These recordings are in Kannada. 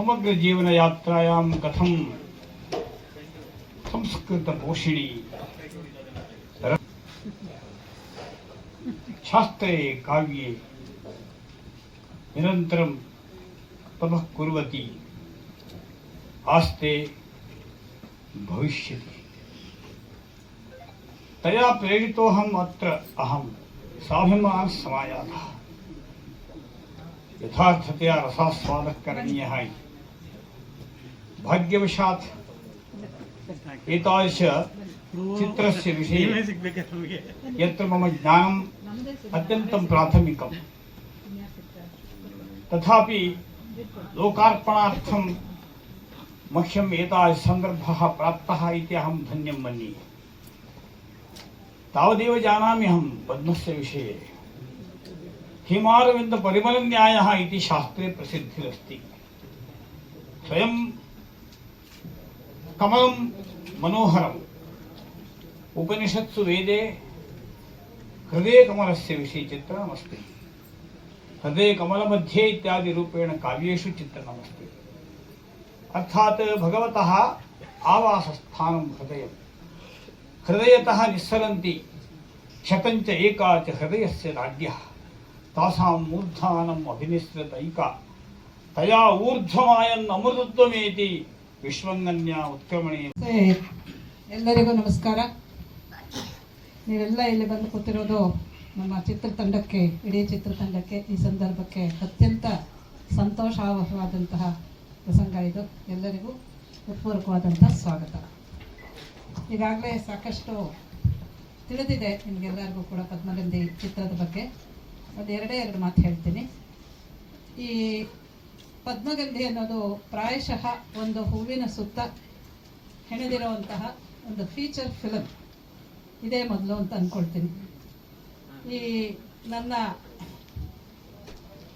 समग्र जीवन यात्रायां कथम संस्कृत संस्कृतपोषिणी शास्त्र काव्ये निरन्तरं तपः कुर्वती आस्ते भविष्य तया प्रेरितोऽहम् अत्र अहं स्वाभिमानः समायातः यथार्थतया रसास्वादः करणीयः इति भाग्यवशात् एतादृश चित्रस्य विषये यत्र मम ज्ञानम् अत्यन्तं प्राथमिकं तथापि लोकार्पणार्थं मह्यम् एतादृशसन्दर्भः प्राप्तः इति अहं धन्यं मन्ये। तावदेव जानामि अहं पद्मस्य विषये। हिमारविन्दपरिमलन्यायः इति शास्त्रे प्रसिद्धिरस्ति। स्वयं कमलं मनोहरम्। उपनिषत्सु वेदे हृदयकमलस्य विषये चित्रणमस्ति। हृदयकमलमध्ये इत्यादिरूपेण काव्येषु चित्रणमस्ति। अर्थात् भगवतः आवासस्थानं हृदयम्। हृदयतः निस्सरन्ति क्षतञ्च एका च हृदयस्य राज्ञः। तासां मूर्धानम् अभिनिसृतैका तया ऊर्ध्वमायन् अमृतत्वमेति ವಿಶ್ವಂಗನ್ಯ ಉತ್ಕ್ರಮಣಿ. ಎಲ್ಲರಿಗೂ ನಮಸ್ಕಾರ. ನೀವೆಲ್ಲ ಇಲ್ಲಿ ಬಂದು ಕೂತಿರೋದು ನಮ್ಮ ಚಿತ್ರತಂಡಕ್ಕೆ, ಇಡೀ ಚಿತ್ರತಂಡಕ್ಕೆ, ಈ ಸಂದರ್ಭಕ್ಕೆ ಅತ್ಯಂತ ಸಂತೋಷವಾದಂತಹ ಪ್ರಸಂಗ ಇದು. ಎಲ್ಲರಿಗೂ ಹೃತ್ಪೂರ್ವಕವಾದಂಥ ಸ್ವಾಗತ. ಈಗಾಗಲೇ ಸಾಕಷ್ಟು ತಿಳಿದಿದೆ ನಿಮಗೆಲ್ಲರಿಗೂ ಕೂಡ ಪದ್ಮಗಂಧಿ ಚಿತ್ರದ ಬಗ್ಗೆ. ಒಂದು ಎರಡೇ ಎರಡು ಮಾತು ಹೇಳ್ತೀನಿ. ಈ ಪದ್ಮಗಂಧಿ ಅನ್ನೋದು ಪ್ರಾಯಶಃ ಒಂದು ಹೂವಿನ ಸುತ್ತ ಹೆಣೆದಿರುವಂತಹ ಒಂದು ಫೀಚರ್ ಫಿಲಮ್ ಇದೇ ಮೊದಲು ಅಂತ ಅಂದ್ಕೊಳ್ತೀನಿ ಈ ನನ್ನ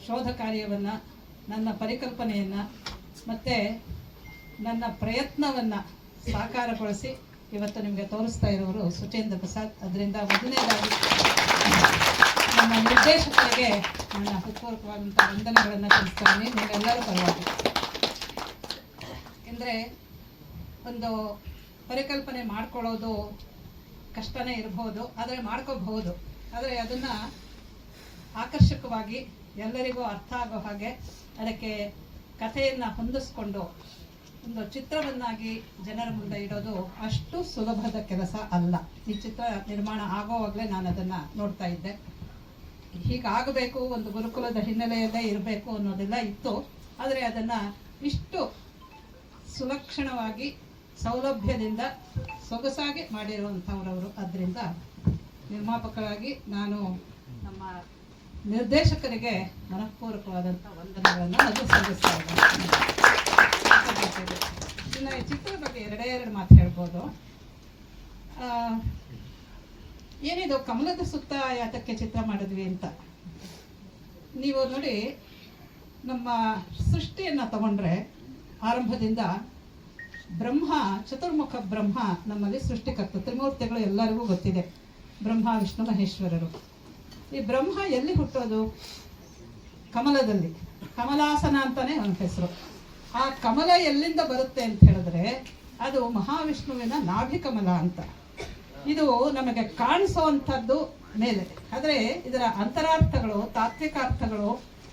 ಶೋಧ ಕಾರ್ಯವನ್ನು, ನನ್ನ ಪರಿಕಲ್ಪನೆಯನ್ನು ಮತ್ತು ನನ್ನ ಪ್ರಯತ್ನವನ್ನು ಸಾಕಾರಗೊಳಿಸಿ ಇವತ್ತು ನಿಮಗೆ ತೋರಿಸ್ತಾ ಇರೋರು ಸುಚೇಂದ್ರ ಪ್ರಸಾದ್. ಅದರಿಂದ ಮೊದಲನೇದಾಗಿ ನಮ್ಮ ನಿರ್ದೇಶಕರಿಗೆ ನನ್ನ ಹೃತ್ಪೂರ್ವಕವಾದಂಥ ವಂದನೆಗಳನ್ನು ತಿಳಿಸ್ತೀನಿ ನಿಮಗೆಲ್ಲರೂ ಪರವಾಗಿ ಅಂದರೆ ಒಂದು ಪರಿಕಲ್ಪನೆ ಮಾಡ್ಕೊಳ್ಳೋದು ಕಷ್ಟನೇ ಇರಬಹುದು ಆದರೆ ಮಾಡ್ಕೋಬಹುದು. ಆದರೆ ಅದನ್ನು ಆಕರ್ಷಕವಾಗಿ ಎಲ್ಲರಿಗೂ ಅರ್ಥ ಆಗೋ ಹಾಗೆ ಅದಕ್ಕೆ ಕಥೆಯನ್ನು ಹೊಂದಿಸ್ಕೊಂಡು ಒಂದು ಚಿತ್ರವನ್ನಾಗಿ ಜನರ ಮುಂದೆ ಇಡೋದು ಅಷ್ಟು ಸುಲಭದ ಕೆಲಸ ಅಲ್ಲ. ಈ ಚಿತ್ರ ನಿರ್ಮಾಣ ಆಗೋವಾಗಲೇ ನಾನು ಅದನ್ನು ನೋಡ್ತಾ ಇದ್ದೆ. ಹೀಗಾಗಬೇಕು, ಒಂದು ಗುರುಕುಲದ ಹಿನ್ನೆಲೆಯಲ್ಲೇ ಇರಬೇಕು ಅನ್ನೋದೆಲ್ಲ ಇತ್ತು. ಆದರೆ ಅದನ್ನು ಇಷ್ಟು ಸುಲಕ್ಷಣವಾಗಿ, ಸೌಲಭ್ಯದಿಂದ, ಸೊಗಸಾಗಿ ಮಾಡಿರುವಂಥವ್ರವರು ಅದರಿಂದ ನಿರ್ಮಾಪಕರಾಗಿ ನಾನು ನಮ್ಮ ನಿರ್ದೇಶಕರಿಗೆ ಮನಃಪೂರ್ವಕವಾದಂಥ ವಂದನೆಗಳನ್ನು ಅದು ಸಲ್ಲಿಸ್ತಾ ಇದ್ದೇನೆ. ಚಿತ್ರದ ಬಗ್ಗೆ ಎರಡೇ ಎರಡು ಮಾತು ಹೇಳ್ಬೋದು. ಏನಿದು ಕಮಲದ ಸುತ್ತ ಯಾತಕ್ಕೆ ಚಿತ್ರ ಮಾಡಿದ್ವಿ ಅಂತ. ನೀವು ನೋಡಿ, ನಮ್ಮ ಸೃಷ್ಟಿಯನ್ನು ತಗೊಂಡ್ರೆ ಆರಂಭದಿಂದ ಬ್ರಹ್ಮ, ಚತುರ್ಮುಖ ಬ್ರಹ್ಮ ನಮ್ಮಲ್ಲಿ ಸೃಷ್ಟಿಕರ್ತ ತ್ರಿಮೂರ್ತಿಗಳು ಎಲ್ಲರಿಗೂ ಗೊತ್ತಿದೆ. ಬ್ರಹ್ಮ, ವಿಷ್ಣು, ಮಹೇಶ್ವರರು. ಈ ಬ್ರಹ್ಮ ಎಲ್ಲಿ ಹುಟ್ಟೋದು? ಕಮಲದಲ್ಲಿ. ಕಮಲಾಸನ ಅಂತಾನೆ ಒಂದು ಹೆಸರು. ಆ ಕಮಲ ಎಲ್ಲಿಂದ ಬರುತ್ತೆ ಅಂತ ಹೇಳಿದ್ರೆ ಅದು ಮಹಾವಿಷ್ಣುವಿನ ನಾಭಿ ಕಮಲ ಅಂತ. ಇದು ನಮಗೆ ಕಾಣಿಸುವಂಥದ್ದು ಮೇಲೆ. ಆದರೆ ಇದರ ಅಂತರಾರ್ಥಗಳು ತಾತ್ವಿಕ ಅರ್ಥಗಳು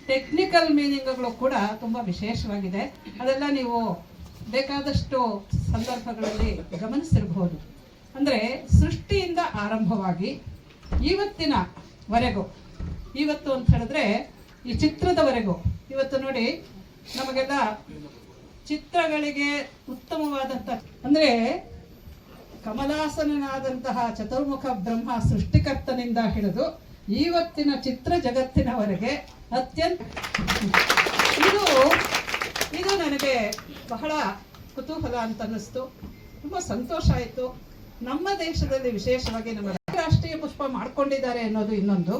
ಟೆಕ್ನಿಕಲ್ ಮೀನಿಂಗ್ಗಳು ಕೂಡ ತುಂಬ ವಿಶೇಷವಾಗಿದೆ. ಅದೆಲ್ಲ ನೀವು ಬೇಕಾದಷ್ಟು ಸಂದರ್ಭಗಳಲ್ಲಿ ಗಮನಿಸಿರಬಹುದು ಅಂದರೆ ಸೃಷ್ಟಿಯಿಂದ ಆರಂಭವಾಗಿ ಇವತ್ತಿನವರೆಗೂ ಇವತ್ತು ಅಂತ ಹೇಳಿದ್ರೆ ಈ ಚಿತ್ರದವರೆಗೂ ಇವತ್ತು ನೋಡಿ ನಮಗೆಲ್ಲ ಚಿತ್ರಗಳಿಗೆ ಉತ್ತಮವಾದಂಥ ಅಂದರೆ ಕಮಲಾಸನಾದಂತಹ ಚತುರ್ಮುಖ ಬ್ರಹ್ಮ ಸೃಷ್ಟಿಕರ್ತನಿಂದ ಹಿಡಿದು ಇವತ್ತಿನ ಚಿತ್ರ ಜಗತ್ತಿನವರೆಗೆ ಅತ್ಯಂತ ಇದು ಇದು ನನಗೆ ಬಹಳ ಕುತೂಹಲ ಅಂತ ಅನ್ನಿಸ್ತು ತುಂಬ ಸಂತೋಷ ಆಯಿತು. ನಮ್ಮ ದೇಶದಲ್ಲಿ ವಿಶೇಷವಾಗಿ ನಮ್ಮ ರಾಷ್ಟ್ರೀಯ ಪುಷ್ಪ ಮಾಡ್ಕೊಂಡಿದ್ದಾರೆ ಅನ್ನೋದು ಇನ್ನೊಂದು.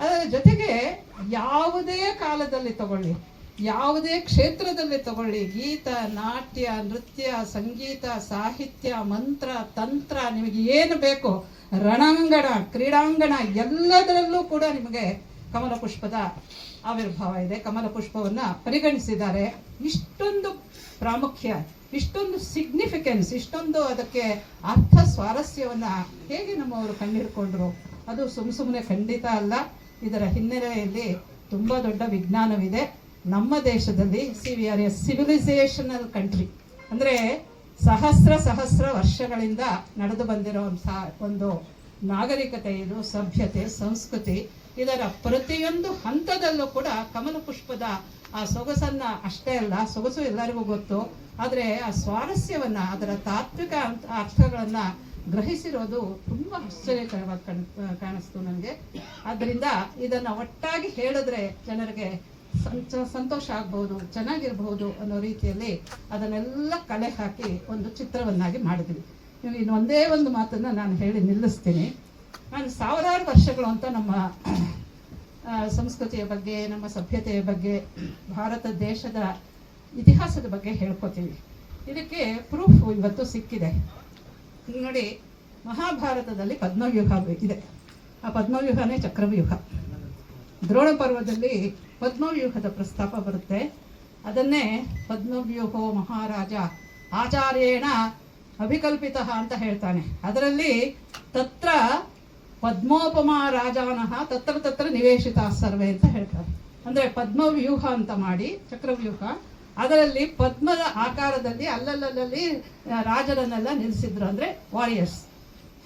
ಅದರ ಜೊತೆಗೆ ಯಾವುದೇ ಕಾಲದಲ್ಲಿ ತಗೊಳ್ಳಿ. ಯಾವುದೇ ಕ್ಷೇತ್ರದಲ್ಲಿ ತಗೊಳ್ಳಿ. ಗೀತ, ನಾಟ್ಯ, ನೃತ್ಯ, ಸಂಗೀತ, ಸಾಹಿತ್ಯ, ಮಂತ್ರ, ತಂತ್ರ, ನಿಮಗೆ ಏನು ಬೇಕು? ರಣಾಂಗಣ, ಕ್ರೀಡಾಂಗಣ ಎಲ್ಲದರಲ್ಲೂ ಕೂಡ ನಿಮಗೆ ಕಮಲ ಪುಷ್ಪದ ಆವಿರ್ಭಾವ ಇದೆ. ಕಮಲ ಪುಷ್ಪವನ್ನು ಪರಿಗಣಿಸಿದ್ದಾರೆ. ಇಷ್ಟೊಂದು ಪ್ರಾಮುಖ್ಯ, ಇಷ್ಟೊಂದು ಸಿಗ್ನಿಫಿಕೆನ್ಸ್ ಇಷ್ಟೊಂದು ಅದಕ್ಕೆ ಅರ್ಥ ಸ್ವಾರಸ್ಯವನ್ನು ಹೇಗೆ ನಮ್ಮವರು ಕಂಡಿಡ್ಕೊಂಡ್ರು ಅದು ಸುಮ್ಮ ಸುಮ್ಮನೆ ಖಂಡಿತ ಅಲ್ಲ. ಇದರ ಹಿನ್ನೆಲೆಯಲ್ಲಿ ತುಂಬಾ ದೊಡ್ಡ ವಿಜ್ಞಾನವಿದೆ. ನಮ್ಮ ದೇಶದಲ್ಲಿ C we are A civilisational country ಅಂದರೆ ಸಹಸ್ರ ಸಹಸ್ರ ವರ್ಷಗಳಿಂದ ನಡೆದು ಬಂದಿರುವಂತಹ ಒಂದು ನಾಗರಿಕತೆ ಇದು, ಸಭ್ಯತೆ, ಸಂಸ್ಕೃತಿ, ಇದರ ಪ್ರತಿಯೊಂದು ಹಂತದಲ್ಲೂ ಕೂಡ ಕಮಲ ಪುಷ್ಪದ ಆ ಸೊಗಸನ್ನ ಅಷ್ಟೇ ಅಲ್ಲ, ಸೊಗಸು ಎಲ್ಲರಿಗೂ ಗೊತ್ತು. ಆದರೆ ಆ ಸ್ವಾರಸ್ಯವನ್ನ, ಅದರ ತಾತ್ವಿಕ ಅರ್ಥಗಳನ್ನು ಗ್ರಹಿಸಿರೋದು ತುಂಬ ಆಶ್ಚರ್ಯಕರವಾಗಿ ಕಾಣ್, ಕಾಣಿಸ್ತು ನನಗೆ ಆದ್ದರಿಂದ ಇದನ್ನ ಒಟ್ಟಾಗಿ ಹೇಳಿದ್ರೆ ಜನರಿಗೆ ಸಂತೋಷ ಆಗ್ಬಹುದು ಚೆನ್ನಾಗಿರ್ಬಹುದು ಅನ್ನೋ ರೀತಿಯಲ್ಲಿ ಅದನ್ನೆಲ್ಲ ಕಲೆ ಹಾಕಿ ಒಂದು ಚಿತ್ರವನ್ನಾಗಿ ಮಾಡಿದ್ವಿ. ನೀವು ಇನ್ನೊಂದೇ ಒಂದೇ ಮಾತನ್ನ ನಾನು ಹೇಳಿ ನಿಲ್ಲಿಸ್ತೀನಿ. ನಾನು ಸಾವಿರಾರು ವರ್ಷಗಳು ಅಂತ ನಮ್ಮ ಸಂಸ್ಕೃತಿಯ ಬಗ್ಗೆ, ನಮ್ಮ ಸಭ್ಯತೆಯ ಬಗ್ಗೆ, ಭಾರತ ದೇಶದ ಇತಿಹಾಸದ ಬಗ್ಗೆ ಹೇಳ್ಕೊತೀವಿ. ಇದಕ್ಕೆ ಪ್ರೂಫ್ ಇವತ್ತು ಸಿಕ್ಕಿದೆ. ನೋಡಿ, ಮಹಾಭಾರತದಲ್ಲಿ ಪದ್ಮವ್ಯೂಹ ಇದೆ. ಆ ಪದ್ಮವ್ಯೂಹನೇ ಚಕ್ರವ್ಯೂಹ. ದ್ರೋಣ ಪರ್ವದಲ್ಲಿ ಪದ್ಮವ್ಯೂಹದ ಪ್ರಸ್ತಾಪ ಬರುತ್ತೆ. ಅದನ್ನೇ ಪದ್ಮವ್ಯೂಹೋ ಮಹಾರಾಜ ಆಚಾರ್ಯೇಣ ಅಭಿಕಲ್ಪಿತ ಅಂತ ಹೇಳ್ತಾನೆ. ಅದರಲ್ಲಿ ತತ್ರ ಪದ್ಮೋಪಮ ರಾಜಾನಃ ತತ್ರ ತತ್ರ ನಿವೇಶಿತ ಸರ್ವೆ ಅಂತ ಹೇಳ್ತಾರೆ. ಅಂದ್ರೆ ಪದ್ಮವ್ಯೂಹ ಅಂತ ಮಾಡಿ, ಚಕ್ರವ್ಯೂಹ. ಅದರಲ್ಲಿ ಪದ್ಮದ ಆಕಾರದಲ್ಲಿ ಅಲ್ಲಲ್ಲಲ್ಲಿ ರಾಜರನ್ನೆಲ್ಲ ನಿಲ್ಲಿಸಿದ್ರು ಅಂದ್ರೆ ವಾರಿಯರ್ಸ್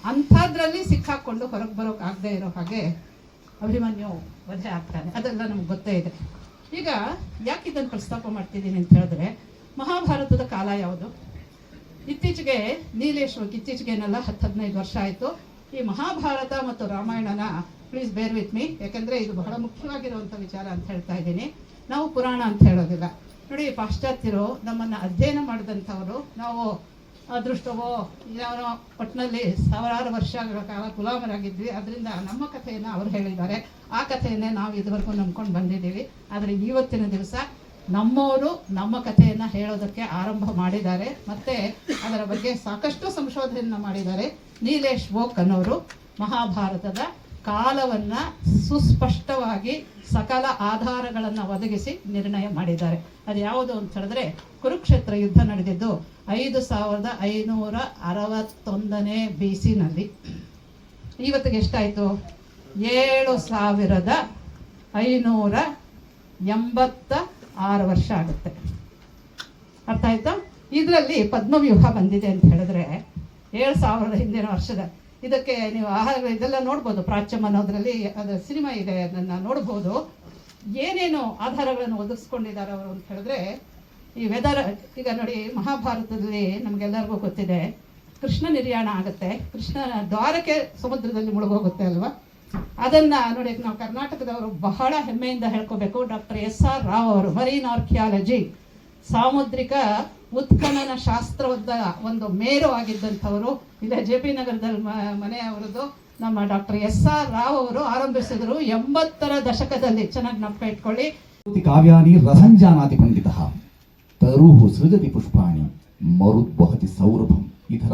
ಅಂಥದ್ರಲ್ಲಿ ಸಿಕ್ಕಾಕೊಂಡು ಹೊರಗೆ ಬರೋಕ್ಕಾಗದೇ ಇರೋ ಹಾಗೆ ಅಭಿಮನ್ಯು ವಧೆ ಆಗ್ತಾನೆ. ಅದೆಲ್ಲ ನಮ್ಗೆ ಗೊತ್ತೇ ಇದೆ. ಈಗ ಯಾಕೆ ಇದನ್ನು ಪ್ರಸ್ತಾಪ ಮಾಡ್ತಿದ್ದೀನಿ ಅಂತ ಹೇಳಿದ್ರೆ, ಮಹಾಭಾರತದ ಕಾಲ ಯಾವುದು? ಇತ್ತೀಚೆಗೆ ನೀಲೇಶ್ವರಕ್ಕೆ ಏನಲ್ಲ ಹತ್ತು ಹದಿನೈದು ವರ್ಷ ಆಯಿತು. ಈ ಮಹಾಭಾರತ ಮತ್ತು ರಾಮಾಯಣನ ಪ್ಲೀಸ್ ಬೇರ್ ವಿತ್ ಮೀ ಯಾಕಂದ್ರೆ ಇದು ಬಹಳ ಮುಖ್ಯವಾಗಿರುವಂಥ ವಿಚಾರ ಅಂತ ಹೇಳ್ತಾ ಇದ್ದೀನಿ. ನಾವು ಪುರಾಣ ಅಂತ ಹೇಳೋದಿಲ್ಲ. ನೋಡಿ, ಪಾಶ್ಚಾತ್ಯರು ನಮ್ಮನ್ನು ಅಧ್ಯಯನ ಮಾಡಿದಂಥವರು, ನಾವು ಅದೃಷ್ಟವೋ? ಯಾರೋ ಒಟ್ಟಿನಲ್ಲಿ ಸಾವಿರಾರು ವರ್ಷಗಳ ಕಾಲ ಗುಲಾಮರಾಗಿದ್ವಿ. ಅದರಿಂದ ನಮ್ಮ ಕಥೆಯನ್ನು ಅವರು ಹೇಳಿದ್ದಾರೆ. ಆ ಕಥೆಯನ್ನೇ ನಾವು ಇದುವರೆಗೂ ನಂಬ್ಕೊಂಡು ಬಂದಿದ್ದೀವಿ. ಆದರೆ ಇವತ್ತಿನ ದಿವಸ ನಮ್ಮವರು ನಮ್ಮ ಕಥೆಯನ್ನು ಹೇಳೋದಕ್ಕೆ ಆರಂಭ ಮಾಡಿದ್ದಾರೆ. ಮತ್ತು ಅದರ ಬಗ್ಗೆ ಸಾಕಷ್ಟು ಸಂಶೋಧನೆಯನ್ನು ಮಾಡಿದ್ದಾರೆ. ನೀಲೇಶ್ ವೋಕ್ ಅನ್ನೋರು ಮಹಾಭಾರತದ ಕಾಲವನ್ನ ಸುಸ್ಪಷ್ಟವಾಗಿ ಸಕಲ ಆಧಾರಗಳನ್ನು ಒದಗಿಸಿ ನಿರ್ಣಯ ಮಾಡಿದ್ದಾರೆ. ಅದು ಯಾವುದು ಅಂತ ಹೇಳಿದ್ರೆ, ಕುರುಕ್ಷೇತ್ರ ಯುದ್ಧ ನಡೆದಿದ್ದು ಐದು ಸಾವಿರದ ಐನೂರ ಅರವತ್ತೊಂದನೇ ಬಿ ಸಿನಲ್ಲಿ ಇವತ್ತಿಗೆ ಎಷ್ಟಾಯಿತು? ಏಳು ಸಾವಿರದ ಐನೂರ ಎಂಬತ್ತ ಆರು ವರ್ಷ ಆಗುತ್ತೆ. ಅರ್ಥ ಆಯ್ತಾ? ಇದರಲ್ಲಿ ಪದ್ಮವ್ಯೂಹ ಬಂದಿದೆ ಅಂತ ಹೇಳಿದ್ರೆ, ಏಳು ಸಾವಿರದ ಹಿಂದಿನ ವರ್ಷದ ಇದಕ್ಕೆ ನೀವು ಆಹಾರ ಇದೆಲ್ಲ ನೋಡ್ಬೋದು. ಪ್ರಾಚ್ಯಮ್ ಅದರ ಸಿನಿಮಾ ಇದೆ, ಅದನ್ನು ನೋಡ್ಬೋದು. ಏನೇನು ಆಧಾರಗಳನ್ನು ಒದಗಿಸ್ಕೊಂಡಿದ್ದಾರೆ ಅವರು ಅಂತ ಹೇಳಿದ್ರೆ, ಈ ವೆದರ್, ಈಗ ನೋಡಿ ಮಹಾಭಾರತದಲ್ಲಿ ನಮಗೆಲ್ಲರಿಗೂ ಗೊತ್ತಿದೆ, ಕೃಷ್ಣ ನಿರ್ಯಾಣ ಆಗುತ್ತೆ. ಕೃಷ್ಣ ದ್ವಾರಕ್ಕೆ ಸಮುದ್ರದಲ್ಲಿ ಮುಳುಗೋಗುತ್ತೆ ಅಲ್ವಾ? ಅದನ್ನ ನೋಡಿ, ನಾವು ಕರ್ನಾಟಕದವರು ಬಹಳ ಹೆಮ್ಮೆಯಿಂದ ಹೇಳ್ಕೋಬೇಕು. ಡಾಕ್ಟರ್ ಎಸ್ ಆರ್ ರಾವ್ ಅವರು ಮರೀನ್ ಆರ್ಕಿಯಾಲಜಿ ಸಾಮುದ್ರಿಕ ಉತ್ಖನನ ಶಾಸ್ತ್ರದ ಒಂದು ಮೇರು ಆಗಿದ್ದಂಥವರು. ಇಲ್ಲೇ ಜೆ ಪಿ ನಗರದಲ್ಲಿ ಮ- ಮನೆ ಅವರದ್ದು ನಮ್ಮ ಡಾಕ್ಟರ್ ಎಸ್ ಆರ್ ರಾವ್ ಅವರು ಆರಂಭಿಸಿದರು. ಎಂಬತ್ತರ ದಶಕದಲ್ಲಿ ಚೆನ್ನಾಗಿ ನಪ್ಪ ಇಟ್ಕೊಳ್ಳಿ. ಕಾವ್ಯಾನಿ ರಸಂಜಾನಾತಿ ಪಂಡಿತ. ತರುಹು ಸೃಜತಿ ಪುಷ್ಪಾಣಿ ಮರುತ್ ಬಹತಿ ಸೌರಭಂ. ಈ ಥರ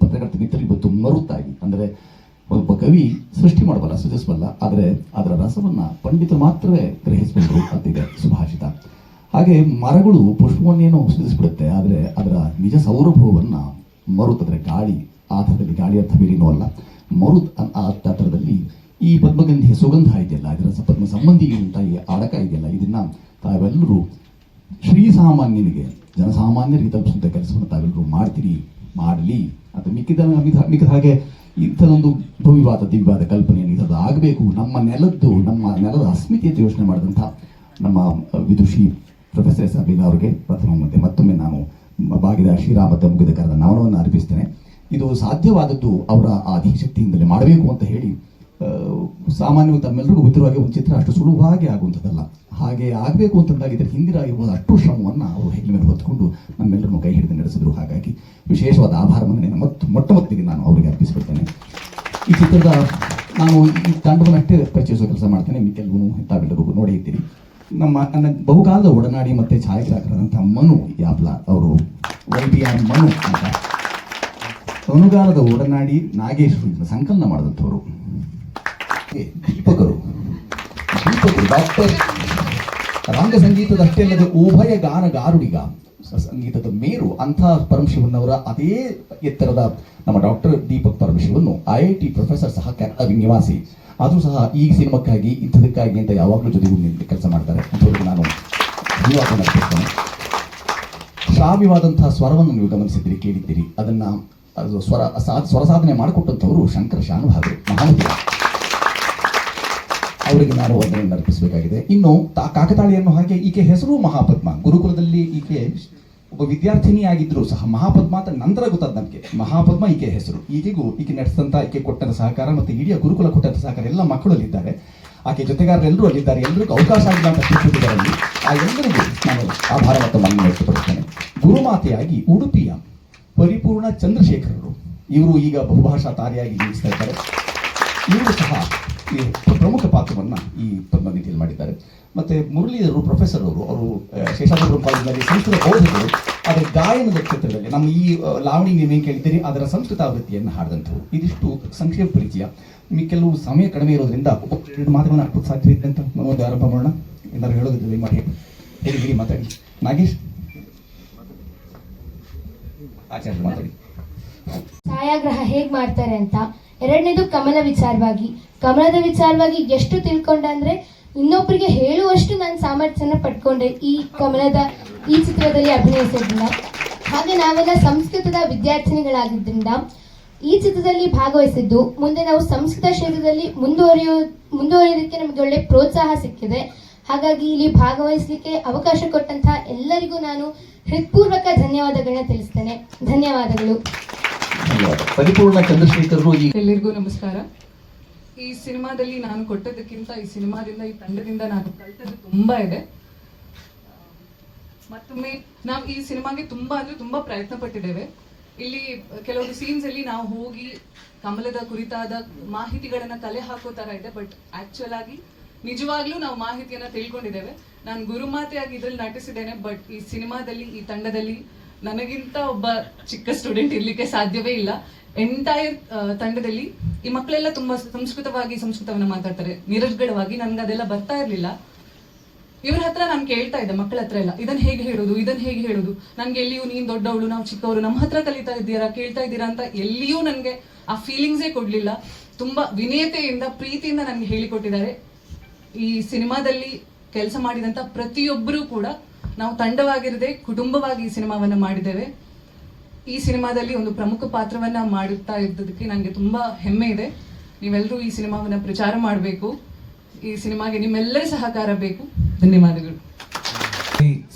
ಪತ್ರಕರ್ತ ಮಿತ್ರರಿಗೆ ಇವತ್ತು ಮರುತ್ತಾಗಿ ಅಂದರೆ ಒಬ್ಬ ಕವಿ ಸೃಷ್ಟಿ ಮಾಡಬಲ್ಲ, ಸೃಜಿಸಬಲ್ಲ, ಆದರೆ ಅದರ ರಸವನ್ನ ಪಂಡಿತರು ಮಾತ್ರವೇ ಗ್ರಹಿಸಬಹುದು ಅಂತಿದೆ ಸುಭಾಷಿತ. ಹಾಗೆ ಮರಗಳು ಪುಷ್ಪವನ್ನೇನು ಸೃಜಿಸ್ಬಿಡುತ್ತೆ ಆದರೆ ಅದರ ನಿಜ ಸೌರಭವನ್ನು ಮರುತ್, ಅಂದರೆ ಗಾಳಿ, ಆ ಥರದಲ್ಲಿ ಗಾಳಿ ಅರ್ಥ ಬೇರೇನೂ ಅಲ್ಲ. ಮರುತ್ ಆ ಈ ಪದ್ಮಗಂಧಿಯ ಸುಗಂಧ ಇದೆಯಲ್ಲ ಇದರ ಪದ್ಮ ಸಂಬಂಧಿ ಸಂಬಂಧಿಗಿಂತ ಈ ಅಡಕ ಇದೆಯಲ್ಲ, ಇದನ್ನು ತಾವೆಲ್ಲರೂ ಶ್ರೀಸಾಮಾನ್ಯನಿಗೆ ಜನಸಾಮಾನ್ಯರಿಗೆ ತಲುಪಿಸುವಂಥ ಕೆಲಸವನ್ನು ತಾವೆಲ್ಲರೂ ಮಾಡ್ತೀರಿ, ಮಾಡಲಿ ಅಂತ ಮಿಕ್ಕಿದ ಮಿಕ್ಕಿದ- ಹಾಗೆ ಇಂಥದೊಂದು ಭವಿವಾದ ದಿವ್ಯವಾದ ಕಲ್ಪನೆಯನ್ನು ಇಂಥದ್ದು ಆಗಬೇಕು. ನಮ್ಮ ನೆಲದ್ದು, ನಮ್ಮ ನೆಲದ ಅಸ್ಮಿತೆಯನ್ನು ಯೋಚನೆ ಮಾಡಿದಂಥ ನಮ್ಮ ವಿದುಷಿ ಪ್ರೊಫೆಸರ್ ಎಸ್ ಅಬಿಲ್ ಅವರಿಗೆ ಪ್ರಥಮ ಮತ್ತೆ ಮತ್ತೊಮ್ಮೆ ನಾನು ಬಾಗಿದ ಶ್ರೀರಾಮದ ಮುಗಿದ ಕರೆದ ನಮನವನ್ನು ಅರ್ಪಿಸ್ತೇನೆ. ಇದು ಸಾಧ್ಯವಾದದ್ದು ಅವರ ಆ ಅಧಿಶಕ್ತಿಯಿಂದಲೇ ಮಾಡಬೇಕು ಅಂತ ಹೇಳಿ ಸಾಮಾನ್ಯವಾಗಿ ತಮ್ಮೆಲ್ಲರಿಗೂ ಉತ್ತರವಾಗಿ ಒಂದು ಚಿತ್ರ ಅಷ್ಟು ಸುಲಭವಾಗಿ ಆಗುವಂಥದ್ದಲ್ಲ. ಹಾಗೆ ಆಗಬೇಕು ಅಂತಂದಾಗ ಇದರ ಹಿಂದಿನ ಇರುವ ಅಷ್ಟು ಶ್ರಮವನ್ನು ಅವರು ಹೆಗ್ಲ ಮೇಲೆ ಹೊತ್ಕೊಂಡು ನಮ್ಮೆಲ್ಲರನ್ನು ಕೈ ಹಿಡಿದು ನಡೆಸಿದ್ರು. ಹಾಗಾಗಿ ವಿಶೇಷವಾದ ಆಭಾರವನ್ನು ನಾನು ಮತ್ತು ಮೊಟ್ಟ ಮೊದಲಿಗೆ ನಾನು ಅವರಿಗೆ ಅರ್ಪಿಸ್ಬಿಡ್ತೇನೆ. ಈ ಚಿತ್ರದ ನಾನು ಈ ತಂಡವನ್ನು ಪರಿಚಯಿಸುವ ಪರಿಚಯಿಸೋ ಕೆಲಸ ಮಾಡ್ತೇನೆ. ಮಿಕ್ಕೆಲ್ಲೂ ತಾವೆಲ್ಲರಿಗೂ ನೋಡಿ ಇದ್ದೀರಿ ನಮ್ಮ ನನ್ನ ಬಹುಕಾಲದ ಒಡನಾಡಿ ಮತ್ತೆ ಛಾಯಾಗ್ರಾಹಕರಾದಂಥ ಮನು ಯಾಪ್ಲ ಅವರು ವೈ ಬಿ ಆರ್ ಮನು ಅಂತ. ಅನುಗಾಲದ ಒಡನಾಡಿ ನಾಗೇಶ್ವರ ಸಂಕಲನ ಮಾಡಿದಂಥವರು. ದೀಪಕರು ದೀಪಕರು ಡಾಕ್ಟರ್ ರಂಗ ಸಂಗೀತದಷ್ಟೇ ಅಲ್ಲದೆ ಉಭಯ ಗಾನಗಾರುಡಿಗ ಸಂಗೀತದ ಮೇರು ಅಂಥ ಪರಮಶಿವನ್ನವರ ಅದೇ ಎತ್ತರದ ನಮ್ಮ ಡಾಕ್ಟರ್ ದೀಪಕ್ ಪರಮಶಿವನ್ನು ಐ ಐ ಟಿ ಪ್ರೊಫೆಸರ್ ಸಹ ನಿವಾಸಿ ಅದು ಸಹ ಈ ಸಿನಿಮಾಕ್ಕಾಗಿ, ಇಂಥದಕ್ಕಾಗಿ ಅಂತ ಯಾವಾಗಲೂ ಜೊತೆಗೂ ನಿಮಗೆ ಕೆಲಸ ಮಾಡ್ತಾರೆ ಅಂಥವ್ರಿಗೆ ನಾನು ಧನ್ಯವಾದ ಶ್ರಾವ್ಯವಾದಂತಹ ಸ್ವರವನ್ನು ನೀವು ಗಮನಿಸಿದ್ದೀರಿ, ಕೇಳಿದ್ದೀರಿ. ಅದನ್ನ, ಅದು ಸ್ವರ, ಸಾ- ಸ್ವರ ಸಾಧನೆ ಮಾಡಿಕೊಟ್ಟಂಥವರು ಶಂಕರ ಶಾನುಭಾಗರು ಮಹಾಮತಿ ಅವರಿಗೆ ನಾನು ವಂದನೆಯನ್ನು ಅರ್ಪಿಸಬೇಕಾಗಿದೆ. ಇನ್ನು ತಾ ಕಾಕತಾಳಿಯನ್ನು ಹಾಗೆ, ಈಕೆ ಹೆಸರು ಮಹಾಪದ್ಮ. ಗುರುಕುಲದಲ್ಲಿ ಈಕೆ ಒಬ್ಬ ವಿದ್ಯಾರ್ಥಿನಿಯಾಗಿದ್ದರೂ ಸಹ ಮಹಾಪದ್ಮ ಅಂತ ನಂತರ ಗೊತ್ತಾದ ನಮಗೆ. ಮಹಾಪದ್ಮ ಈಕೆ ಹೆಸರು. ಈಕೆಗೂ ಈಕೆ ನಡೆಸಿದಂಥ ಈಕೆ ಕೊಟ್ಟದ ಸಹಕಾರ ಮತ್ತು ಇಡೀ ಗುರುಕುಲ ಕೊಟ್ಟದ ಸಹಕಾರ ಎಲ್ಲ ಮಕ್ಕಳಲ್ಲಿದ್ದಾರೆ ಆಕೆ ಜೊತೆಗಾರರೆಲ್ಲರೂ ಅಲ್ಲಿದ್ದಾರೆ. ಎಲ್ಲರಿಗೂ ಅವಕಾಶ ಆಗಿಲ್ಲ ಅಂತ ತಿಳಿಸಿದ್ದಾರೆ ಆ ಎಲ್ಲರಿಗೂ ನಾನು ಆಭಾರ ಮತ್ತು ಮನ್ನಣೆ ವ್ಯಕ್ತಪಡಿಸ್ತೇನೆ. ಗುರುಮಾತೆಯಾಗಿ ಉಡುಪಿಯ ಪರಿಪೂರ್ಣ ಚಂದ್ರಶೇಖರರು. ಇವರು ಈಗ ಬಹುಭಾಷಾ ತಾರಿಯಾಗಿ ಜೀವಿಸ್ತಾ ಇದ್ದಾರೆ. ಇವರು ಸಹ ಈ ಪ್ರಮುಖ ಪಾತ್ರವನ್ನು ಈ ಪದ್ಮನಿಧಿಯಲ್ಲಿ ಮಾಡಿದ್ದಾರೆ. ಮತ್ತೆ ಮುರಳೀಧರು ಪ್ರೊಫೆಸರ್ ಅವರು ಅವರು ಶೇಷಾದ್ರಿ ಕಾಲೇಜಿನಲ್ಲಿ ಸಂಸ್ಕೃತ ಬೋಧಕರು ಆದರೆ ಗಾಯನದ ಕ್ಷೇತ್ರದಲ್ಲಿ ನಮ್ಮ ಈ ಲಾವಣಿ ನೀವೇನು ಕೇಳಿದ್ದೀರಿ, ಅದರ ಸಂಸ್ಕೃತ ಆವೃತ್ತಿಯನ್ನು ಹಾಡಿದಂಥವ್ರು. ಇದಿಷ್ಟು ಸಂಕ್ಷೇಪ ಪರಿಚಯ. ನಿಮಗೆ ಕೆಲವು ಸಮಯ ಕಡಿಮೆ ಇರೋದ್ರಿಂದ ಮಾತುಗಳನ್ನು ಹಾಕೋದು ಸಾಧ್ಯವಿದೆ ಅಂತ ಒಂದು ಆರಂಭ ಮಾಡೋಣ ಏನಾದ್ರು ಹೇಳೋದಿಲ್ಲ ಮಾಡಿ ಹೇಳಿ ಹೇಳಿ, ಮಾತಾಡಿ. ನಾಗೇಶ್? ಆಚಾರ್ಯ, ಮಾತಾಡಿ. ಛಾಯಾಗ್ರಹ ಹೇಗ್ ಮಾಡ್ತಾರೆ ಅಂತ. ಎರಡನೇದು ಕಮಲ ವಿಚಾರವಾಗಿ. ಕಮಲದ ವಿಚಾರವಾಗಿ ಎಷ್ಟು ತಿಳ್ಕೊಂಡೆ ಅಂದ್ರೆ ಇನ್ನೊಬ್ಬರಿಗೆ ಹೇಳುವಷ್ಟು ನಾನು ಸಾಮರ್ಥ್ಯನ ಪಡ್ಕೊಂಡೆ ಈ ಕಮಲದ ಈ ಚಿತ್ರದಲ್ಲಿ ಅಭಿನಯಿಸೋದ್ರಿಂದ. ಹಾಗೆ ನಾವೆಲ್ಲ ಸಂಸ್ಕೃತದ ವಿದ್ಯಾರ್ಥಿನಿಗಳಾಗಿದ್ದರಿಂದ ಈ ಚಿತ್ರದಲ್ಲಿ ಭಾಗವಹಿಸಿದ್ದು ಮುಂದೆ ನಾವು ಸಂಸ್ಕೃತ ಕ್ಷೇತ್ರದಲ್ಲಿ ಮುಂದುವರಿಯೋ ಮುಂದುವರಿಯೋದಕ್ಕೆ ನಮಗೆ ಒಳ್ಳೆ ಪ್ರೋತ್ಸಾಹ ಸಿಕ್ಕಿದೆ. ಹಾಗಾಗಿ ಇಲ್ಲಿ ಭಾಗವಹಿಸಲಿಕ್ಕೆ ಅವಕಾಶ ಕೊಟ್ಟಂತಹ ಎಲ್ಲರಿಗೂ ನಾನು ಹೃತ್ಪೂರ್ವಕ ಧನ್ಯವಾದಗಳನ್ನ ತಿಳಿಸ್ತೇನೆ. ಧನ್ಯವಾದಗಳು. ಪರಿಪೂರ್ಣ ಚಂದ್ರಶೇಖರ್ ಎಲ್ಲರಿಗೂ ನಮಸ್ಕಾರ. ಈ ಸಿನಿಮಾದಲ್ಲಿ ನಾನು ಕೊಟ್ಟದಕ್ಕಿಂತ ಈ ಸಿನಿಮಾದಿಂದ, ಈ ತಂಡದಿಂದ ನಾನು ಕಲ್ತದ್ದು ತುಂಬಾ ಇದೆ. ಮತ್ತೊಮ್ಮೆ ನಾವು ಈ ಸಿನಿಮಾಗೆ ತುಂಬಾ ಅಂದ್ರೆ ತುಂಬಾ ಪ್ರಯತ್ನ ಪಟ್ಟಿದ್ದೇವೆ. ಇಲ್ಲಿ ಕೆಲವೊಂದು ಸೀನ್ಸ್ ಅಲ್ಲಿ ನಾವು ಹೋಗಿ ಕಮಲದ ಕುರಿತಾದ ಮಾಹಿತಿಗಳನ್ನ ಕಲೆ ಹಾಕೋ ತರ ಇದೆ ಬಟ್ ಆಕ್ಚುಲ್ ಆಗಿ ನಿಜವಾಗ್ಲೂ ನಾವು ಮಾಹಿತಿಯನ್ನ ತಿಳ್ಕೊಂಡಿದ್ದೇವೆ. ನಾನು ಗುರುಮಾತೆಯಾಗಿ ಇದ್ರಲ್ಲಿ ನಟಿಸಿದ್ದೇನೆ ಬಟ್ ಈ ಸಿನಿಮಾದಲ್ಲಿ, ಈ ತಂಡದಲ್ಲಿ ನನಗಿಂತ ಒಬ್ಬ ಚಿಕ್ಕ ಸ್ಟೂಡೆಂಟ್ ಇರ್ಲಿಕ್ಕೆ ಸಾಧ್ಯವೇ ಇಲ್ಲ. ಎಂಟೈರ್ ತಂಡದಲ್ಲಿ ಈ ಮಕ್ಕಳೆಲ್ಲ ತುಂಬಾ ಸಂಸ್ಕೃತವಾಗಿ ಸಂಸ್ಕೃತವನ್ನ ಮಾತಾಡ್ತಾರೆ. ನಿರರ್ಗಳವಾಗಿ ನನ್ಗೆ ಅದೆಲ್ಲ ಬರ್ತಾ ಇರ್ಲಿಲ್ಲ. ಇವ್ರ ಹತ್ರ ನಾನು ಕೇಳ್ತಾ ಇದ್ದೆ, ಮಕ್ಕಳ ಹತ್ರ ಎಲ್ಲ. ಇದನ್ನ ಹೇಗೆ ಹೇಳೋದು ಇದನ್ನ ಹೇಗೆ ಹೇಳೋದು? ನನ್ಗೆ ಎಲ್ಲಿಯೂ ನೀನ್ ದೊಡ್ಡವಳು, ನಾವು ಚಿಕ್ಕವರು, ನಮ್ಮ ಹತ್ರ ಕಲಿತಾ ಇದ್ದೀರಾ, ಕೇಳ್ತಾ ಇದ್ದೀರಾ ಅಂತ ಎಲ್ಲಿಯೂ ನನಗೆ ಆ ಫೀಲಿಂಗ್ಸೇ ಕೊಡ್ಲಿಲ್ಲ. ತುಂಬಾ ವಿನಯತೆಯಿಂದ, ಪ್ರೀತಿಯಿಂದ ನನ್ಗೆ ಹೇಳಿಕೊಟ್ಟಿದ್ದಾರೆ. ಈ ಸಿನಿಮಾದಲ್ಲಿ ಕೆಲಸ ಮಾಡಿದಂತ ಪ್ರತಿಯೊಬ್ಬರೂ ಕೂಡ ನಾವು ತಂಡವಾಗಿರದೆ ಕುಟುಂಬವಾಗಿ ಈ ಸಿನಿಮಾವನ್ನ ಮಾಡಿದ್ದೇವೆ. ಈ ಸಿನಿಮಾದಲ್ಲಿ ಒಂದು ಪ್ರಮುಖ ಪಾತ್ರವನ್ನ ಮಾಡುತ್ತಾ ಇದ್ದದಕ್ಕೆ ನನಗೆ ತುಂಬಾ ಹೆಮ್ಮೆ ಇದೆ. ನೀವೆಲ್ಲರೂ ಈ ಸಿನಿಮಾವನ್ನ ಪ್ರಚಾರ ಮಾಡಬೇಕು. ಈ ಸಿನಿಮಾಗೆ ನಿಮ್ಮೆಲ್ಲರ ಸಹಕಾರ ಬೇಕು. ಧನ್ಯವಾದಗಳು.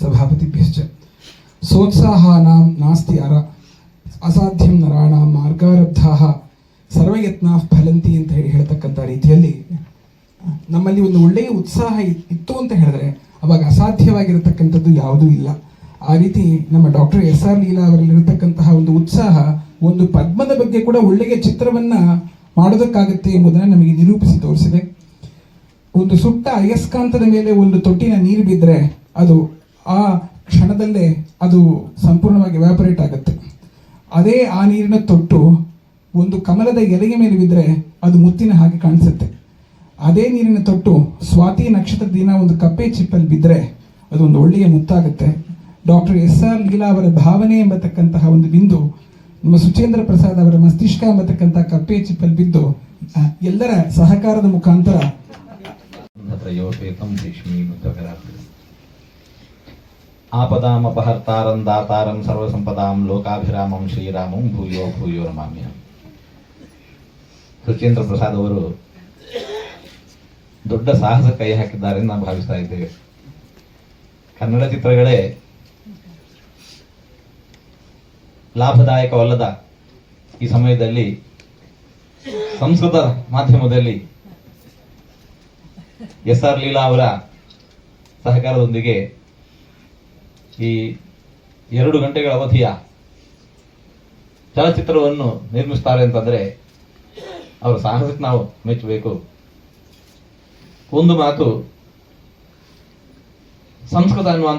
ಸಭಾಪತಿ ಸೋತ್ಸಾಹ ನಾಂ ನಾಸ್ತಿ ಅರ. ಅಸಾಧ್ಯಂ ನರಾಣ ಮಾರ್ಗಾರಬ್ಧಾಃ ಸರ್ವಯತ್ನ ಫಲಂತಿ ಅಂತ ಹೇಳಿ ಹೇಳ್ತಕ್ಕಂಥ ರೀತಿಯಲ್ಲಿ ನಮ್ಮಲ್ಲಿ ಒಂದು ಒಳ್ಳೆಯ ಉತ್ಸಾಹ ಇತ್ತು ಅಂತ ಹೇಳಿದ್ರೆ ಅವಾಗ ಅಸಾಧ್ಯವಾಗಿರತಕ್ಕಂಥದ್ದು ಯಾವುದೂ ಇಲ್ಲ. ಆ ರೀತಿ ನಮ್ಮ ಡಾಕ್ಟರ್ ಎಸ್ ಆರ್ ಲೀಲಾ ಅವರಲ್ಲಿರತಕ್ಕಂತಹ ಒಂದು ಉತ್ಸಾಹ, ಒಂದು ಪದ್ಮದ ಬಗ್ಗೆ ಕೂಡ ಒಳ್ಳೆಯ ಚಿತ್ರವನ್ನ ಮಾಡೋದಕ್ಕಾಗುತ್ತೆ ಎಂಬುದನ್ನು ನಮಗೆ ನಿರೂಪಿಸಿ ತೋರಿಸಿದೆ. ಒಂದು ಸುಟ್ಟ ಅಯಸ್ಕಾಂತದ ಮೇಲೆ ಒಂದು ತೊಟ್ಟಿನ ನೀರು ಬಿದ್ದರೆ ಅದು ಆ ಕ್ಷಣದಲ್ಲೇ ಅದು ಸಂಪೂರ್ಣವಾಗಿ ವ್ಯಾಪರೇಟ್ ಆಗುತ್ತೆ. ಅದೇ ಆ ನೀರಿನ ತೊಟ್ಟು ಒಂದು ಕಮಲದ ಎಲೆಯ ಮೇಲೆ ಬಿದ್ದರೆ ಅದು ಮುತ್ತಿನ ಹಾಗೆ ಕಾಣಿಸುತ್ತೆ. ಅದೇ ನೀರಿನ ತೊಟ್ಟು ಸ್ವಾತಿ ನಕ್ಷತ್ರದ ದಿನ ಒಂದು ಕಪ್ಪೆ ಚಿಪ್ಪಲ್ಲಿ ಬಿದ್ದರೆ ಅದು ಒಂದು ಒಳ್ಳೆಯ ಮುತ್ತಾಗುತ್ತೆ. ಡಾಕ್ಟರ್ ಎಸ್ ಆರ್ ಲೀಲಾ ಅವರ ಭಾವನೆ ಎಂಬತಕ್ಕಂತಹ ಒಂದು ಬಿಂದು, ನಮ್ಮ ಸುಚೇಂದ್ರ ಪ್ರಸಾದ್ ಅವರ ಮಸ್ತಿಷ್ಕ ಎಂಬತಕ್ಕಂತಹ ಕಪ್ಪೆ ಚಿಪ್ಪಲ್ ಬಿದ್ದು ಎಲ್ಲರ ಸಹಕಾರದ ಮುಖಾಂತರ. ಆಪದಾಂ ಅಪಹರ್ತಾರಂ ದಾತಾರಂ ಸರ್ವಸಂಪದಾಂ ಲೋಕಾಭಿರಾಮಂ ಶ್ರೀರಾಮಂ ಭೂಯೋ ಭೂಯೋ ರಮಾಮ್ಯ ಸುಚೇಂದ್ರ ಪ್ರಸಾದ್ ಅವರು ದೊಡ್ಡ ಸಾಹಸ ಕೈ ಹಾಕಿದ್ದಾರೆ ನಾನು ಭಾವಿಸ್ತಾ ಇದ್ದೇವೆ. ಕನ್ನಡ ಚಿತ್ರಗಳೇ ಲಾಭದಾಯಕವಲ್ಲದ ಈ ಸಮಯದಲ್ಲಿ ಸಂಸ್ಕೃತ ಮಾಧ್ಯಮದಲ್ಲಿ ಎಸ್ ಆರ್ ಲೀಲಾ ಅವರ ಸಹಕಾರದೊಂದಿಗೆ ಈ ಎರಡು ಗಂಟೆಗಳ ಅವಧಿಯ ಚಲಚಿತ್ರವನ್ನು ನಿರ್ಮಿಸ್ತಾರೆ ಅಂತಂದ್ರೆ ಅವರ ಸಾಹಸಕ್ಕೆ ನಾವು ಮೆಚ್ಚಬೇಕು. ಒಂದು ಮಾತು ಸಂಸ್ಕೃತ ಅನ್ನುವಂಥ